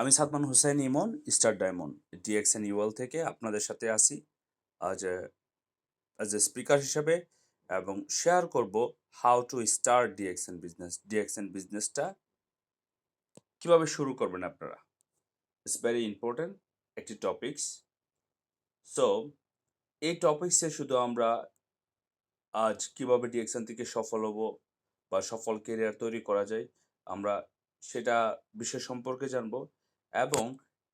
আমি Sadman Hussain Emon, star diamond. DXN UL থেকে আপনাদের সাথে আসি আজ অ্যাজ এ স্পিকার হিসাবে এবং শেয়ার করব how to start DXN business DXN বিজনেসটা কীভাবে শুরু করবেন আপনারা? ইটস ভেরি ইম্পর্টেন্ট একটি টপিকস সো এই টপিক্সে শুধু আমরা আজ কীভাবে ডিএক্সএন থেকে সফল হব বা সফল কেরিয়ার তৈরি করা যায়, আমরা সেটা বিষয় সম্পর্কে জানব। এবং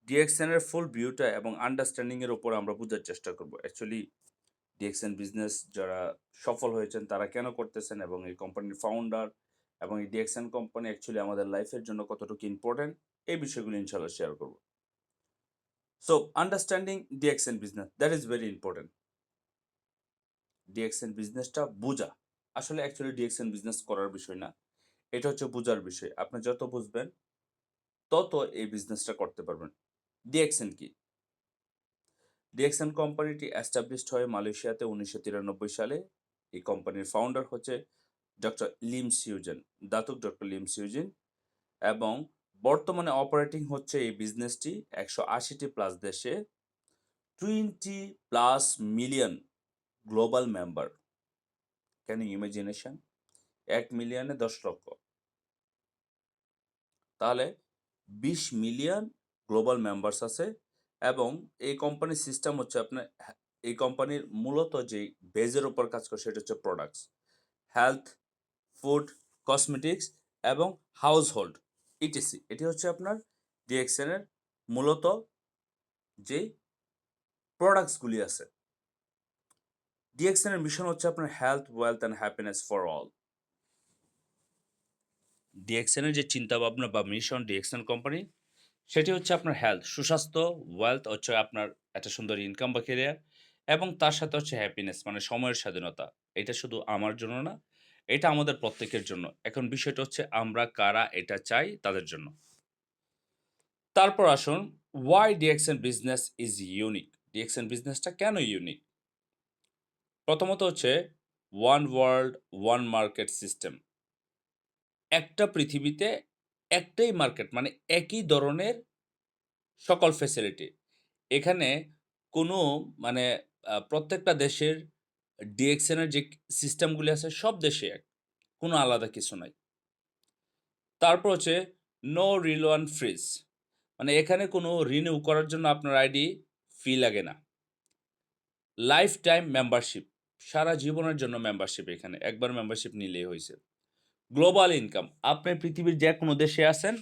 ডিএক্সএন এর ফুল ভিউটা এবং আন্ডারস্ট্যান্ডিং এর উপর আমরা বোঝার চেষ্টা করব। অ্যাকচুয়ালি ডিএক্সএন বিজনেস যারা সফল হয়েছেন, তারা কেন করতেছেন এবং এই কোম্পানির ফাউন্ডার এবং এই ডিএক্সএন কোম্পানি অ্যাকচুয়ালি আমাদের লাইফের জন্য কতটুকু ইম্পর্টেন্ট এই বিষয়গুলো ইনশাল্লাহ শেয়ার করব। So understanding DXN business that is very important DXN বিজনেসটা বোঝা, আসলে অ্যাকচুয়ালি ডিএক্সএন বিজনেস করার বিষয় না, এটা হচ্ছে বোঝার বিষয়। আপনি যত বুঝবেন তত এই বিজনেসটা করতে পারবেন। ডিএক্সএন কি? ডিএক্সএন কোম্পানিটি অ্যাস্টাবলিশড হয় মালয়েশিয়াতে উনিশশো তিরানব্বই সালে। এই কোম্পানির ফাউন্ডার হচ্ছে doctor Lim Siow Jin Datuk doctor Lim Siow Jin. এবং বর্তমানে অপারেটিং হচ্ছে এই বিজনেসটি একশো আশিটি প্লাস দেশে। Twenty plus million global member can you imagination এক মিলিয়নে দশ লক্ষ। তাহলে বিশ মিলিয়ন গ্লোবাল মেম্বার্স আছে এবং এই কোম্পানির সিস্টেম হচ্ছে আপনার এই কোম্পানির মূলত যে বেজের ওপর কাজ করে সেটা হচ্ছে প্রোডাক্টস হেলথ ফুড কসমেটিক্স এবং হাউস হোল্ড ইটিসি এটি হচ্ছে আপনার ডিএক্সএন এর মূলত যেই প্রোডাক্টসগুলি আছে। ডিএক্সএনের মিশন হচ্ছে আপনার health wealth and happiness for all DXN এর যে চিন্তা ভাবনা বা মিশন ডিএক্সএন কোম্পানি, সেটি হচ্ছে আপনার হেলথ সুস্বাস্থ্য ওয়েলথ হচ্ছে আপনার একটা সুন্দর ইনকাম বা কেরিয়ার এবং তার সাথে হচ্ছে হ্যাপিনেস মানে সময়ের স্বাধীনতা। এটা শুধু আমার জন্য না, এটা আমাদের প্রত্যেকের জন্য। এখন বিষয়টা হচ্ছে আমরা কারা, এটা চাই তাদের জন্য। তারপর আসুন why DXN business is unique DXN বিজনেসটা কেন ইউনিক প্রথমত হচ্ছে one world one market system একটা পৃথিবীতে একটাই মার্কেট মানে একই ধরনের সকল ফেসিলিটি এখানে কোনো মানে প্রত্যেকটা দেশের ডিএক্সএন এর যে সিস্টেমগুলি আছে, সব দেশে এক, কোনো আলাদা কিছু নাই। তারপর হচ্ছে নো রিলোয়ান ফ্রিজ মানে এখানে কোনো রিনিউ করার জন্য আপনার আইডি ফি লাগে না। লাইফ টাইম মেম্বারশিপ সারা জীবনের জন্য মেম্বারশিপ এখানে, একবার মেম্বারশিপ নিলেই হয়েছে গ্লোবাল ইনকাম আপনি পৃথিবীর যে কোনো দেশে আছেন,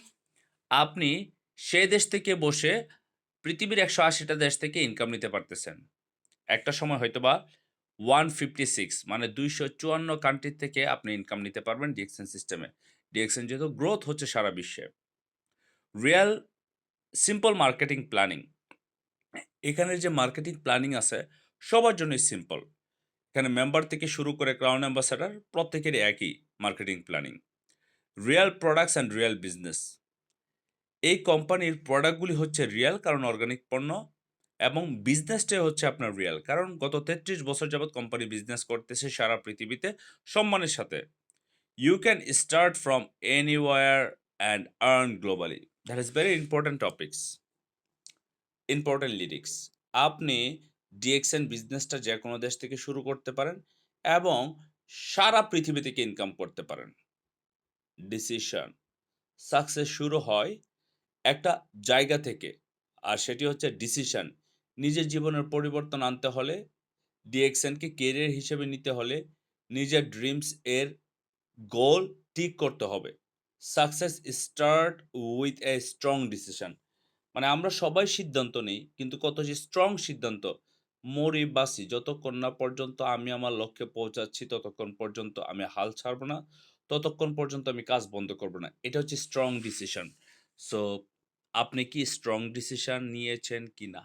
আপনি সে দেশ থেকে বসে পৃথিবীর একশো আশিটা দেশ থেকে ইনকাম নিতে পারতেছেন। একটা সময় হয়তো বা ওয়ান ফিফটি সিক্স মানে দুইশো চুয়ান্ন কান্ট্রি থেকে আপনি ইনকাম নিতে পারবেন ডিএক্সএন সিস্টেমে ডিএক্সএন যেহেতু গ্রোথ হচ্ছে সারা বিশ্বে। রিয়েল সিম্পল মার্কেটিং প্ল্যানিং এখানের যে মার্কেটিং প্ল্যানিং আছে, সবার জন্যই সিম্পল এখানে মেম্বার থেকে শুরু করে ক্রাউন অ্যাম্বাসাডার প্রত্যেকেরই একই marketing planning real products and real business এই কোম্পানির প্রোডাক্টগুলি হচ্ছে রিয়েল কারণ অর্গানিক পণ্য এবং বিজনেসটাই হচ্ছে আপনার রিয়েল কারণ গত তেত্রিশ বছর যাবৎ কোম্পানি বিজনেস করতেছে সারা পৃথিবীতে সম্মানের সাথে। You can start from anywhere and earn globally that is very important topics important lyrics আপনি ডিএক্সএন বিজনেসটা যে কোনো দেশ থেকে শুরু করতে পারেন এবং সারা পৃথিবী থেকে ইনকাম করতে পারেন। ডিসিশন সাকসেস শুরু হয় একটা জায়গা থেকে, আর সেটি হচ্ছে ডিসিশন নিজের জীবনের পরিবর্তন আনতে হলে ডিএক্সএনকে কেরিয়ার হিসেবে নিতে হলে নিজের ড্রিমস এর গোল ঠিক করতে হবে। Success start with a strong decision মানে আমরা সবাই সিদ্ধান্ত নিই, কিন্তু কত যে স্ট্রং সিদ্ধান্ত মরি বাসি যতক্ষণ না পর্যন্ত আমি আমার লক্ষ্যে পৌঁছাচ্ছি, ততক্ষণ পর্যন্ত আমি হাল ছাড়বো না, ততক্ষণ পর্যন্ত আমি কাজ বন্ধ করব না। এটা হচ্ছে স্ট্রং ডিসিশন সো আপনি কি স্ট্রং ডিসিশন নিয়েছেন কি না?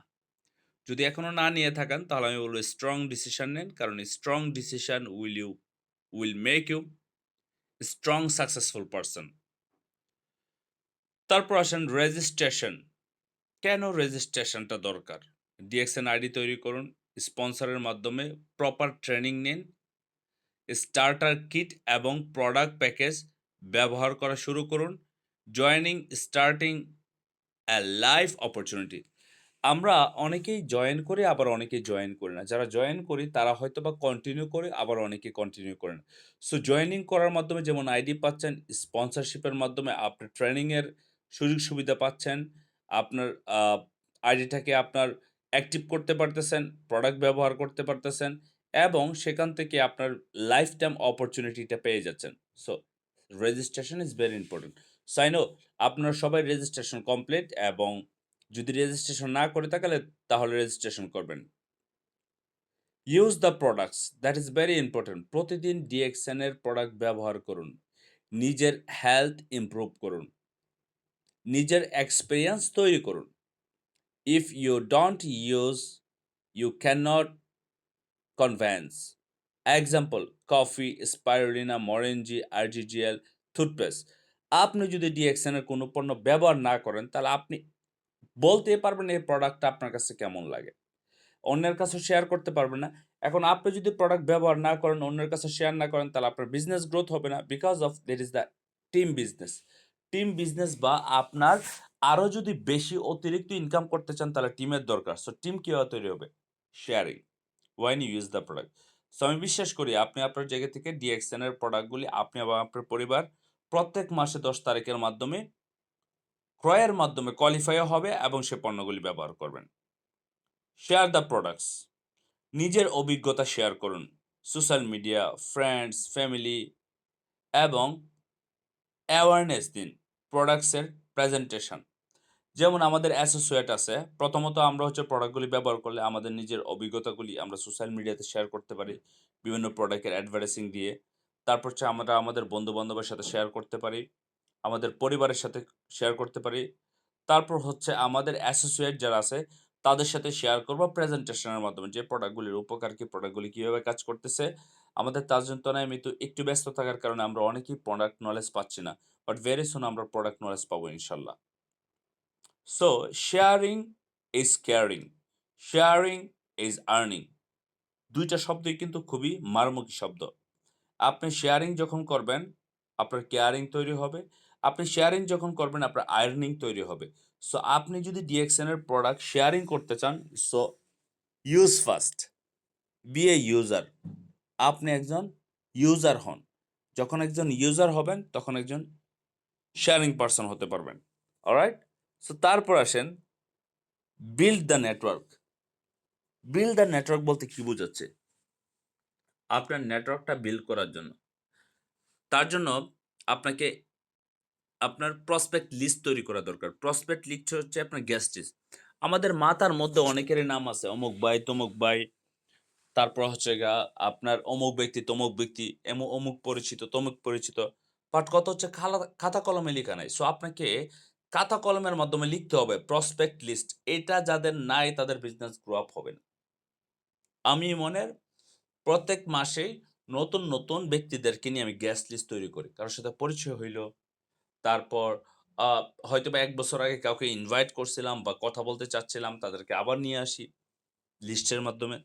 যদি এখনও না নিয়ে থাকেন, তাহলে আমি বলব স্ট্রং ডিসিশন নেন, কারণ strong decision will you will make you strong successful person তারপর আসেন রেজিস্ট্রেশন কেন রেজিস্ট্রেশনটা দরকার? ডিএক্সএন আইডি তৈরি করুন স্পন্সরের মাধ্যমে প্রপার ট্রেনিং নিন স্টার্টার কিট এবং প্রোডাক্ট প্যাকেজ ব্যবহার করা শুরু করুন joining starting a life opportunity. আমরা অনেকেই জয়েন করি আবার অনেকেই জয়েন করি না। যারা জয়েন করি তারা হয়তো বা কন্টিনিউ করে আবার অনেকে কন্টিনিউ করে না। সো জয়েনিং করার মাধ্যমে যেমন আইডি পাচ্ছেন, স্পন্সরশিপের মাধ্যমে আপনার ট্রেনিংয়ের সুযোগ সুবিধা পাচ্ছেন। আপনার আইডিটাকে আপনার অ্যাক্টিভ করতে পারতেছেন, প্রোডাক্ট ব্যবহার করতে পারতেছেন এবং সেখান থেকে আপনার লাইফ টাইম অপরচুনিটিটা পেয়ে যাচ্ছেন। So registration is very important. সাইনো আপনার সবাই রেজিস্ট্রেশন কমপ্লিট এবং যদি রেজিস্ট্রেশন না করে থাকেন তাহলে রেজিস্ট্রেশন করবেন। Use the products that is very important প্রতিদিন ডিএক্সএন এর প্রোডাক্ট ব্যবহার করুন। নিজের হেলথ ইমপ্রুভ করুন। নিজের এক্সপিরিয়েন্স তৈরি করুন। If you don't use, you can't convince. Example coffee, spirulina, Morinzhi, RGGL, toothpaste. আপনি যদি ডিএক্সএন এর কোনো পণ্য ব্যবহার না করেন তাহলে আপনি বলতেই পারবেন এই প্রোডাক্টটা আপনার কাছে কেমন লাগে। অন্যের কাছেও শেয়ার করতে পারবেন না। এখন আপনি যদি প্রোডাক্ট ব্যবহার না করেন, অন্যের কাছে শেয়ার না করেন তাহলে আপনার বিজনেস গ্রোথ হবে না। Because of that is the team business. Team business বা আপনার আরও যদি বেশি অতিরিক্ত ইনকাম করতে চান তাহলে টিমের দরকার। সো টিম কীভাবে তৈরি হবে? Sharing. When you use the product. So আমি বিশ্বাস করি আপনি আপনার জায়গা থেকে ডিএক্সএন এর প্রোডাক্টগুলি আপনি এবং আপনার পরিবার প্রত্যেক মাসে ১০ তারিখের মাধ্যমে ক্রয়ের মাধ্যমে কোয়ালিফাইও হবে এবং সে পণ্যগুলি ব্যবহার করবেন। Share the products. নিজের অভিজ্ঞতা শেয়ার করুন। সোশ্যাল মিডিয়া, ফ্রেন্ডস, ফ্যামিলি এবং অ্যাওয়ারনেস দিন প্রোডাক্টস এর প্রেজেন্টেশন। যেমন আমাদের অ্যাসোসিয়েট আছে। প্রথমত আমরা হচ্ছে প্রোডাক্টগুলি ব্যবহার করলে আমাদের নিজের অভিজ্ঞতাগুলি আমরা সোশ্যাল মিডিয়াতে শেয়ার করতে পারি। বিভিন্ন প্রোডাক্টের অ্যাডভার্টাইজিং দিয়ে। তারপর হচ্ছে আমরা আমাদের বন্ধু-বান্ধবের সাথে শেয়ার করতে পারি। আমাদের পরিবারের সাথে শেয়ার করতে পারি। তারপর হচ্ছে আমাদের অ্যাসোসিয়েট যারা আছে তাদের সাথে শেয়ার করব প্রেজেন্টেশনের মাধ্যমে যে প্রোডাক্টগুলির উপকার কি, প্রোডাক্টগুলি কীভাবে কাজ করতেছে। আমাদের তাজুন তনয় মিতু একটু ব্যস্ত থাকার কারণে আমরা অনেকেই প্রোডাক্ট নলেজ পাচ্ছি না। বাট ভেরি সুন আমরা প্রোডাক্ট নলেজ পাবো ইনশাল্লাহ so sharing is caring, sharing is earning. দুইটা শব্দই কিন্তু খুবই মারমুখী শব্দ। আপনি শেয়ারিং যখন করবেন, আপনার কেয়ারিং তৈরি হবে। আপনি শেয়ারিং যখন করবেন আপনার আর্নিং তৈরি হবে। সো আপনি যদি ডিএক্সএন এর প্রোডাক্ট শেয়ারিং করতে চান so use first. Be a user. আপনি একজন ইউজার হন। যখন একজন ইউজার হবেন তখন একজন শেয়ারিং পারসন হতে পারবেন। অলরাইট? সো তারপর আসেন build the network. Build the network বলতে কি বোঝাচ্ছে? আপনার নেটওয়ার্কটা বিল্ড করার জন্য। তার জন্য আপনাকে আপনার প্রসপেক্ট লিস্ট তৈরি করা দরকার। প্রসপেক্ট লিস্ট হচ্ছে আপনার গেস্ট লিস্ট। আমাদের মাতার মধ্যে অনেকেরই নাম আছে। অমুক ভাই, তমুক ভাই। তারপর হচ্ছে গা আপনার অমুক ব্যক্তি, তমুক ব্যক্তি, এমু অমুক পরিচিত, তমুক পরিচিত। বাট কথা হচ্ছে খাতা কলমে লিখা নাই। সো আপনাকে খাতা কলমের মাধ্যমে লিখতে হবে প্রসপেক্ট লিস্ট। এটা যাদের নাই তাদের বিজনেস গ্রো আপ হবে না। আমি মনের প্রত্যেক মাসেই নতুন, নতুন ব্যক্তিদেরকে নিয়ে আমি গ্যাস লিস্ট তৈরি করি। কারও সাথে পরিচয় হইল। তারপর হয়তো বা এক বছর আগে কাউকে ইনভাইট করছিলাম বা কথা বলতে চাচ্ছিলাম তাদেরকে আবার নিয়ে আসি লিস্টের মাধ্যমে।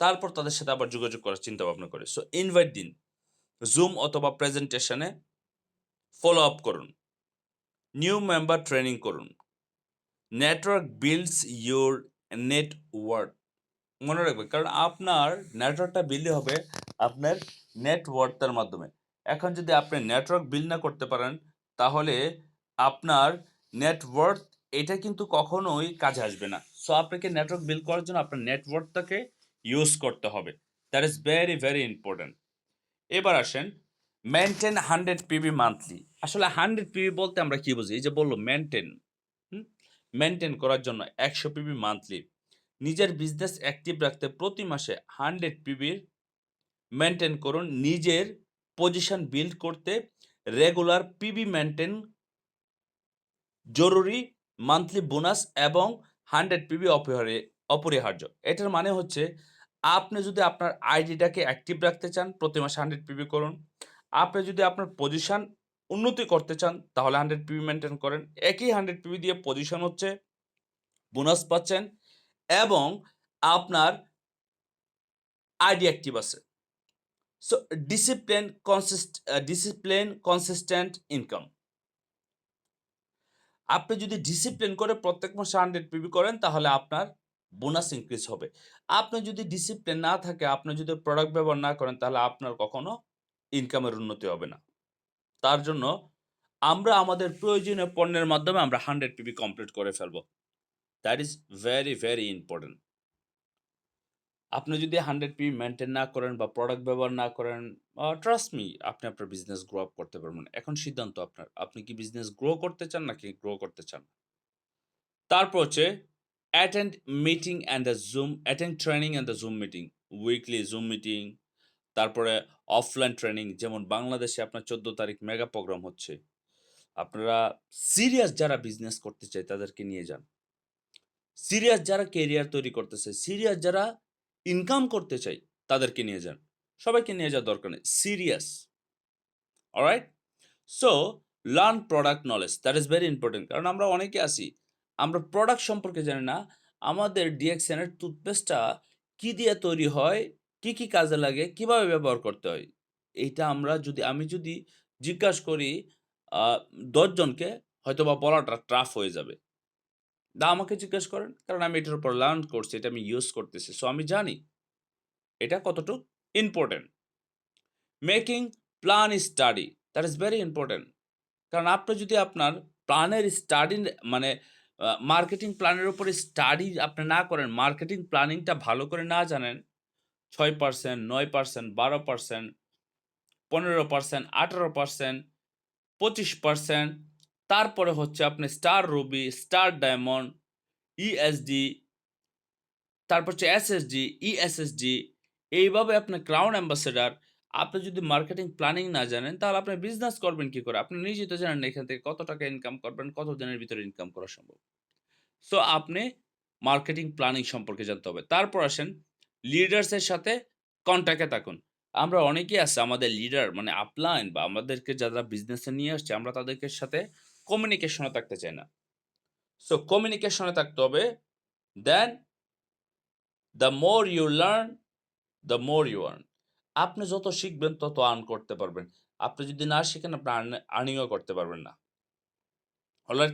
তারপর তাদের সাথে আবার যোগাযোগ করার চিন্তা ভাবনা করি। সো ইনভাইট দিন। জুম অথবা প্রেজেন্টেশনে ফলো আপ করুন। নিউ মেম্বার ট্রেনিং করুন। Network builds your net worth. মনে রাখবেন কারণ আপনার নেটওয়ার্কটা বিল্ড হবে আপনার নেটওয়ার্থ এর মাধ্যমে। এখন যদি আপনি নেটওয়ার্ক বিল্ড না করতে পারেন তাহলে আপনার নেটওয়ার্থ এটা কিন্তু কখনোই কাজে আসবে না। সো আপনাকে নেটওয়ার্ক বিল্ড করার জন্য আপনার নেটওয়ার্কটাকে ইউজ করতে হবে। That is very, very important. এবার আসেন মেইনটেইন 100 পিবি মান্থলি। আসলে 100 পিবি বলতে আমরা কি বুঝি? এই যে বলল মেনটেন মেনটেন করার জন্য ১০০ পিবি মান্থলি। নিজের বিজনেস অ্যাক্টিভ রাখতে প্রতি মাসে 100 পিবির মেনটেন করুন। নিজের পজিশন বিল্ড করতে রেগুলার পিবি মেনটেন জরুরি মান্থলি বোনাস এবং 100 পিবি অপরিহারে অপরিহার্য। এটার মানে হচ্ছে, আপনি যদি আপনার আইডিটাকে অ্যাক্টিভ রাখতে চান, প্রতি মাসে 100 পিবি করুন। আপনি যদি আপনার পজিশন উন্নতি করতে চান তাহলে 100 পিবি মেনটেন করেন। একই 100 পিবি দিয়ে পজিশন হচ্ছে, বোনাস পাচ্ছেন এবং আপনার আইডি অ্যাক্টিভ আছে। So discipline consist discipline consistent income. আপনি যদি ডিসিপ্লিন করে প্রত্যেক মাসে 100 পিবি করেন তাহলে আপনার বোনাস ইনক্রিজ হবে। আপনি যদি ডিসিপ্লিন না থাকে, আপনি যদি প্রোডাক্ট ব্যবহার না করেন তাহলে আপনার কখনো ইনকামের উন্নতি হবে না। তার জন্য আমরা আমাদের প্রয়োজনীয় পণ্যের মাধ্যমে আমরা 100 পিবি কমপ্লিট করে ফেলব that is very, very important. আপনি যদি 100 পিবি মেইনটেইন না করেন বা প্রোডাক্ট ব্যবহার না করেন, ট্রাস্ট মি আপনি আপনার বিজনেস গ্রো আপ করতে পারবেন। এখন সিদ্ধান্ত আপনার। আপনি কি বিজনেস গ্রো করতে চান নাকি গ্রো করতে চান? তারপর হচ্ছে attend meeting and the zoom attend training and the zoom meeting. Weekly zoom meeting, তারপরে অফলাইন ট্রেনিং যেমন বাংলাদেশে আপনার ১৪ তারিখ মেগা প্রোগ্রাম হচ্ছে। আপনারা সিরিয়াস যারা বিজনেস করতে চায় তাদেরকে নিয়ে যান। সিরিয়াস যারা কেরিয়ার তৈরি করতেছে, সিরিয়াস যারা ইনকাম করতে চায় তাদেরকে নিয়ে যান। সবাইকে নিয়ে যাওয়ার দরকার নেই। Serious. Alright? So learn product knowledge that is very important. কারণ আমরা অনেকে আসি আমরা প্রোডাক্ট সম্পর্কে জানি না। আমাদের ডিএক্সএন এর টুথপেস্টটা কী দিয়ে তৈরি হয়, কি, কি কাজে লাগে, কীভাবে ব্যবহার করতে হয়। এইটা আমরা যদি আমি যদি জিজ্ঞাসা করি আ ১০ জনকে হয়তোবা বলাটা টাফ হয়ে যাবে। না আমাকে জিজ্ঞেস করেন। কারণ আমি এটার উপর লার্ন করছি, এটা আমি ইউজ করতেছি। সো আমি জানি। এটা কতটুক important. Making plan study that is very important. কারণ আপনি যদি আপনার প্ল্যানের স্টাডি মানে মার্কেটিং প্ল্যানের উপরে স্টাডি আপনি না করেন, মার্কেটিং প্ল্যানিংটা ভালো করে না জানেন, ৬%, ৯%, ১২%, ১৫%, ১৮%, ২৫% তারপরে হচ্ছে আপনি star ruby, star diamond, ESD তারপর হচ্ছে এসএসডি, ইএসএসডি এইভাবে আপনার ক্রাউন অ্যাম্বাসেডর আপনি যদি মার্কেটিং প্ল্যানিং না জানেন তাহলে আপনি বিজনেস করবেন কি করে? আপনি নিজেই তো জানেন এখান থেকে কত টাকা ইনকাম করবেন, কত দিনের ভিতরে ইনকাম করা সম্ভব। সো আপনি মার্কেটিং প্ল্যানিং সম্পর্কে জানতে হবে। তারপর আসেন লিডার্স এর সাথে কনট্যাক্ট থাকুন। আমরা অনেকেই আছে আমাদের লিডার মানে আপলাইন বা আমাদেরকে যারা বিজনেসে নিয়ে আসছে আমরা তাদেরকে সাথে কমিউনিকেশনে থাকতে চাই না। সো কমিউনিকেশনে থাকতে হবে। Then the more you learn, the more you earn. আপনি যত শিখবেন তত আর্ন করতে পারবেন। আপনি যদি না শিখেন আপনি আর্ন আর্নিং ও করতে পারবেন না।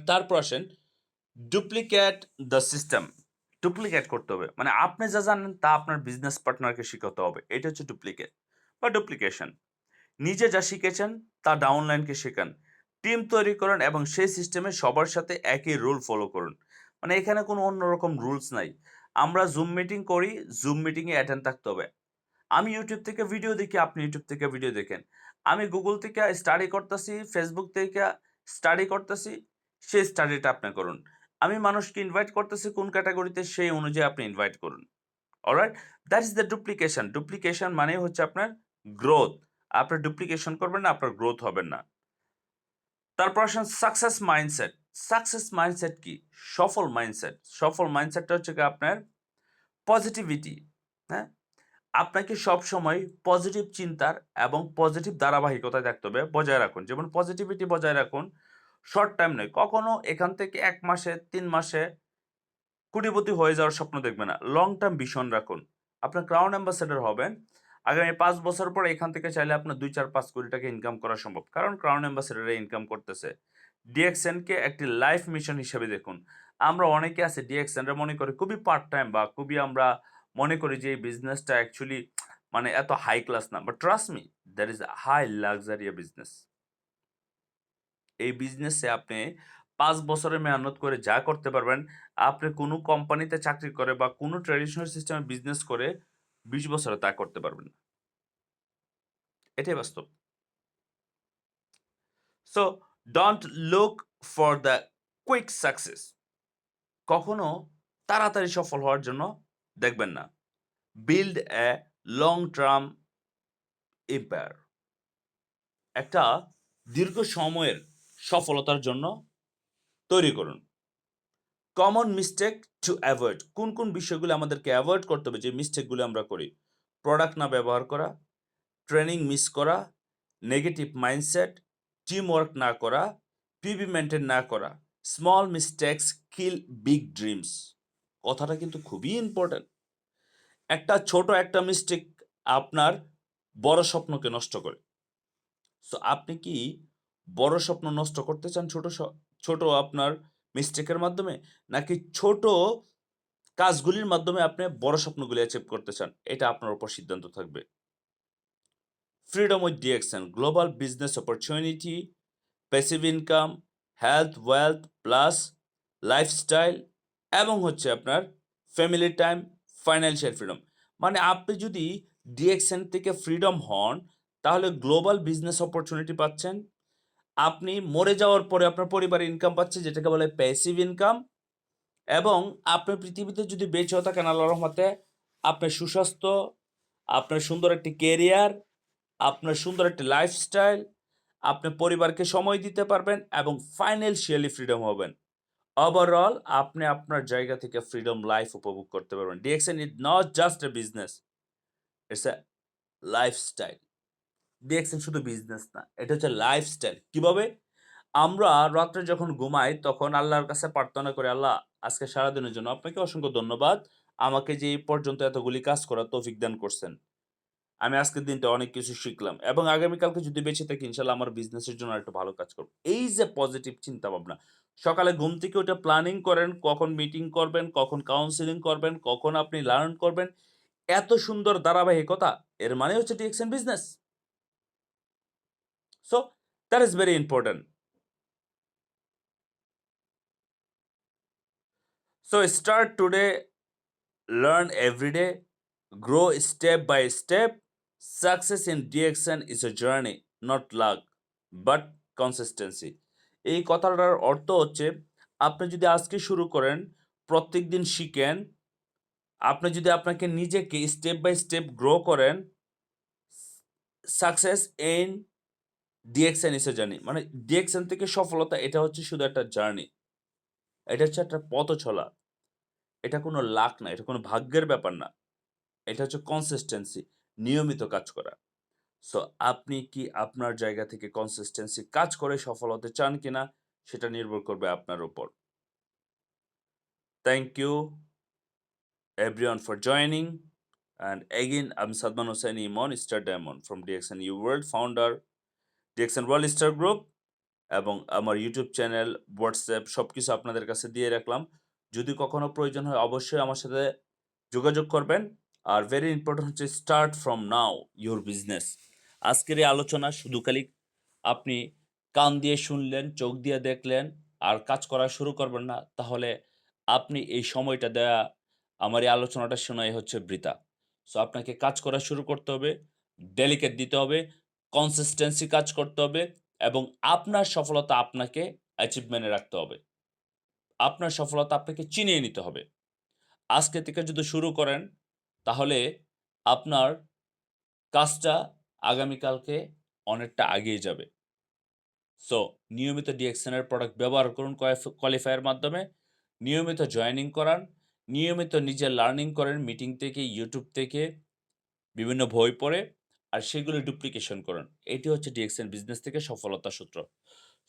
তারপর আসেন ডুপ্লিকেট দ্য সিস্টেম। ডুপ্লিকেট করতে হবে। মানে আপনি যা জানেন তা আপনার বিজনেস পার্টনারকে শিখাতে হবে। এটা হচ্ছে ডুপ্লিকেট বা ডুপ্লিকেশন। নিজে যা শিখেছেন তা ডাউনলাইনকে শেখান। টিম তৈরি করেন এবং সেই সিস্টেমে সবার সাথে একই রুল ফলো করুন। মানে এখানে কোনো অন্যরকম রুলস নাই। আমরা জুম মিটিং করি, জুম মিটিংয়ে অ্যাটেন্ড থাকতে হবে। আমি ইউটিউব থেকে ভিডিও দেখি, আপনি ইউটিউব থেকে ভিডিও দেখেন। আমি গুগল থেকে স্টাডি করতেছি, ফেসবুক থেকে স্টাডি করতেছি, সেই স্টাডিটা আপনি করুন। আমি মানুষকে ইনভাইট করতেছি কোন ক্যাটাগরিতে সেই অনুযায়ী আপনি ইনভাইট করুন। Alright? That is the duplication. Duplication মানেই হচ্ছে আপনার গ্রোথ। আপনি ডুপ্লিকেশন করবেন না, আপনার গ্রোথ হবে না। তারপর আসেন সাকসেস মাইন্ডসেট। সাকসেস মাইন্ডসেট কি? সফল মাইন্ডসেট। সফল মাইন্ডসেটটা হচ্ছে গিয়ে আপনার পজিটিভিটি। হ্যাঁ? আপনাকে সবসময় পজিটিভ চিন্তার এবং পজিটিভ ধারাবাহিকতায় থাকতে হবে। বজায় রাখুন। যেমন পজিটিভিটি বজায় রাখুন। শর্ট টাইম নয়। কখনো এখান থেকে এক মাসে, তিন মাসে কোটিপতি হয়ে যাওয়ার স্বপ্ন দেখবে না। লং টার্ম ভিশন রাখুন। আপনার ক্রাউন অ্যাম্বাসেডর হবেন। আগামী পাঁচ বছর পর এখান থেকে চাইলে আপনার ২, ৪, ৫ কোটি টাকা ইনকাম করা সম্ভব। কারণ ক্রাউন অ্যাম্বাসেডররা ইনকাম করতেছে। ডিএক্সএন কে একটি লাইফ মিশন হিসেবে দেখুন। আমরা অনেকে আছি ডিএক্সএনরা মনে করি খুবই পার্ট টাইম বা খুবই আমরা মনে করি যে এই বিজনেসটা অ্যাকচুয়ালি মানে এত হাই ক্লাস না। But trust me that is high luxury business. এই বিজনেসে আপনি পাঁচ বছরের মেহনত করে যা করতে পারবেন, আপনি কোনো কোম্পানিতে চাকরি করে বা কোনো ট্র্যাডিশনাল সিস্টেমে বিজনেস করে ২০ বছরে তা করতে পারবেন। এটাই বাস্তব। So don't look for the quick success. কখনো তাড়াতাড়ি সফল হওয়ার জন্য দেখবেন না। Build a long term empire. একটা দীর্ঘ সময়ের সফলতার জন্য তৈরি করুন। কমন মিস্টেক টু অ্যাভয়েড কোন, কোন বিষয়গুলো আমাদেরকে অ্যাভয়েড করতে হবে যে মিস্টেকগুলো আমরা করি? প্রোডাক্ট না ব্যবহার করা, ট্রেনিং মিস করা, নেগেটিভ মাইন্ডসেট, টিম ওয়ার্ক না করা, পিবি মেইনটেইন না করা, small mistakes kill big dreams. কথাটা কিন্তু খুবই ইম্পর্ট্যান্ট একটা ছোট একটা মিস্টেক আপনার বড় স্বপ্নকে নষ্ট করে। সো আপনি কি বড় স্বপ্ন নষ্ট করতে চান ছোট ছোট আপনার মিস্টেকের মাধ্যমে? নাকি ছোট কাজগুলির মাধ্যমে আপনি বড় স্বপ্নগুলি অ্যাচিভ করতে চান? এটা আপনার উপর সিদ্ধান্ত থাকবে। Freedom with DXN global business opportunity, passive income, health, wealth plus lifestyle এবং হচ্ছে আপনার ফ্যামিলি টাইম, ফাইন্যান্সিয়াল ফ্রিডম। মানে আপনি যদি ডিএক্সএন থেকে ফ্রিডম হন, তাহলে গ্লোবাল বিজনেস অপরচুনিটি পাচ্ছেন। আপনি মরে যাওয়ার পরে আপনার পরিবারের ইনকাম পাচ্ছে যেটাকে বলে প্যাসিভ ইনকাম এবং আপনি পৃথিবীতে যদি বেঁচেও থাকেন আল্লাহর রহমতে, আপনার সুস্বাস্থ্য, আপনার সুন্দর একটি কেরিয়ার, আপনার সুন্দর একটি লাইফস্টাইল, আপনি পরিবারকে সময় দিতে পারবেন এবং ফাইন্যান্সিয়ালি ফ্রিডম হবেন। ওভারঅল আপনি আপনার জায়গা থেকে ফ্রিডম লাইফ উপভোগ করতে পারবেন। DXN is not just a business, it's a lifestyle. DXN শুধু বিজনেস না, এটা হচ্ছে লাইফস্টাইল। কীভাবে? আমরা রাত্রে যখন ঘুমাই তখন আল্লাহর কাছে প্রার্থনা করি, "আল্লাহ আজকে সারাদিনের জন্য আপনাকে অসংখ্য ধন্যবাদ। আমাকে যে এই পর্যন্ত এতগুলি কাজ করার তৌফিক দান করছেন। আমি আজকের দিনটা অনেক কিছু শিখলাম এবং আগামীকালকে যদি বেঁচে থাকি ইনশাআল্লাহ আমার বিজনেসের জন্য আরেকটু ভালো কাজ করব।" এই যে পজিটিভ চিন্তা ভাবনা সকালে ঘুম থেকে উঠে প্ল্যানিং করেন, কখন মিটিং করবেন, কখন কাউন্সেলিং করবেন, কখন আপনি লার্ন করবেন। এত সুন্দর ধারাবাহিকতা, এর মানে হচ্ছে DXN business. So that is very important. So start today, learn every day, grow step by step. Success in DXN is a journey, not luck, but consistency. এই কথাটার অর্থ হচ্ছে আপনি যদি আজকে শুরু করেন, প্রত্যেকদিন শিখেন, আপনি যদি আপনাকে নিজেকে স্টেপ বাই স্টেপ গ্রো করেন, success in DXN is a journey. মানে ডিএক্সএন থেকে সফলতা এটা হচ্ছে শুধু একটা জার্নি। এটা হচ্ছে একটা পথ চলা। এটা কোনো লাক না, এটা কোনো ভাগ্যের ব্যাপার না। এটা হচ্ছে কনসিস্টেন্সি, নিয়মিত কাজ করা। সো আপনি কি আপনার জায়গা থেকে কনসিস্টেন্সি কাজ করে সফল হতে চান কিনা সেটা নির্ভর করবে আপনার উপর। Thank you everyone for joining. And again, I'm Sadman Hossein Imon, Star Diamond from DXN U World, founder, DXN World star group এবং আমার ইউটিউব চ্যানেল, হোয়াটসঅ্যাপ সব কিছু আপনাদের কাছে দিয়ে রাখলাম। যদি কখনো প্রয়োজন হয় অবশ্যই আমার সাথে যোগাযোগ করবেন। আর ভেরি ইম্পোর্টেন্ট হচ্ছে start from now your business. আজকের এই আলোচনা শুধু খালি আপনি কান দিয়ে শুনলেন, চোখ দিয়ে দেখলেন আর কাজ করা শুরু করবেন না, তাহলে আপনি এই সময়টা দেয়া আমার এই আলোচনাটা শোনাই হচ্ছে বৃতা সো আপনাকে কাজ করা শুরু করতে হবে, ডেলিকেট দিতে হবে, কনসিস্টেন্সি কাজ করতে হবে এবং আপনার সফলতা আপনাকে অ্যাচিভমেন্টে রাখতে হবে। আপনার সফলতা আপনাকে চিনিয়ে নিতে হবে। আজকে থেকে যদি শুরু করেন, তাহলে আপনার কাজটা আগামীকালকে অনেকটা আগিয়ে যাবে। সো নিয়মিত ডিএক্সএন এর প্রোডাক্ট ব্যবহার করুন কোয়ালিফায়ার মাধ্যমে, নিয়মিত জয়েনিং করান, নিয়মিত নিজে লার্নিং করেন মিটিং থেকে, ইউটিউব থেকে, বিভিন্ন বই পড়ে আর সেগুলো ডুপ্লিকেশন করুন। এটি হচ্ছে ডিএক্সএন বিজনেস থেকে সফলতা সূত্র।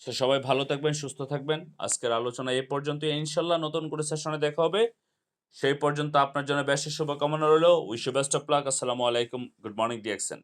সো সবাই ভালো থাকবেন, সুস্থ থাকবেন। আজকের আলোচনা এ পর্যন্ত ইনশাল্লাহ নতুন করে সেশনে দেখা হবে। সেই পর্যন্ত আপনার জন্য বেশ শুভকামনা রইল উইশ বেস্ট অফ লাক। আসসালামু আলাইকুম। Good morning DXN.